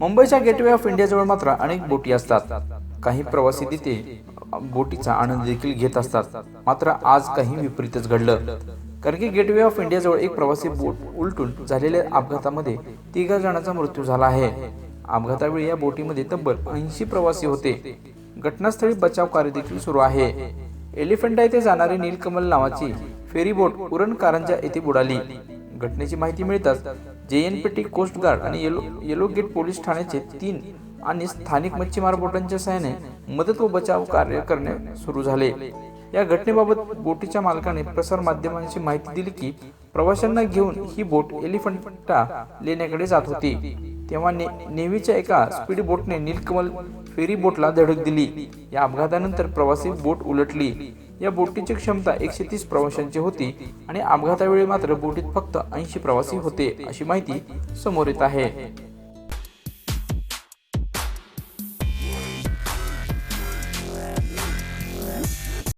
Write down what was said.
मुंबईच्या gateway of इंडियाजवळ मात्र अनेक बोटी असतात. काही प्रवासी तिथे बोटीचा आनंद देखील घेत असतात. मात्र आज काही विपरीतच घडलं. कारण की गेटवे ऑफ इंडियाजवळ एक प्रवासी बोट उलटून झालेल्या अपघातामध्ये तिघा जणांचा मृत्यू झाला आहे. अपघातावेळी या बोटीमध्ये तब्बल ऐंशी प्रवासी होते. घटनास्थळी बचाव कार्य देखील सुरू आहे. एलिफंटा येथे जाणारी नीलकमल नावाची फेरी बोट उरण कारंजा येथे बुडाली. घटनेची माहिती मिळताच J N P coast guard आणि येलो येलो गेट पोलीस ठाण्याचे तीन आणि स्थानिक मच्छीमार बोटांच्या सहाय्याने मदत व बचाव कार्य करणे सुरू झाले. या घटनेबाबत बोटीच्या मालकाने प्रसार माध्यमांशी माहिती दिली की प्रवाशांना घेऊन ही बोट एलिफंटा लेण्याकडे जात होती. तेव्हा ने नेव्हीच्या एका स्पीड बोटने नीलकमल फेरी बोटला धडक दिली. या अपघातानंतर प्रवासी बोट उलटली. या बोटीची क्षमता एकशे तीस प्रवाशांची होती आणि अपघातावेळी मात्र बोटीत फक्त ऐंशी प्रवासी होते अशी माहिती समोर येत आहे.